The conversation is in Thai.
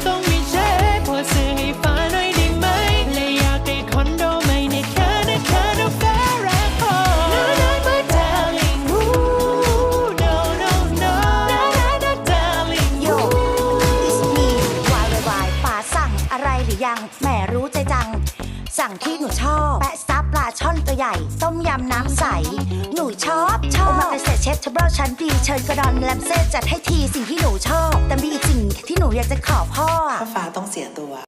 don't ือยังแหมรู้ใจจัง สั่งที่หนูชอบ แปะซับปลาช่อนตัวใหญ่ ต้มยำน้ำใส หนูชอบชอบมาเป็นเศษเชฟทับเบิลชั้นดีเชิญกระดอนแลมเซ่จัดให้ทีสิ่งที่หนูชอบ แต่มีอีกสิ่งที่หนูอยากจะขอพ่อฟ้าต้องเสียตัว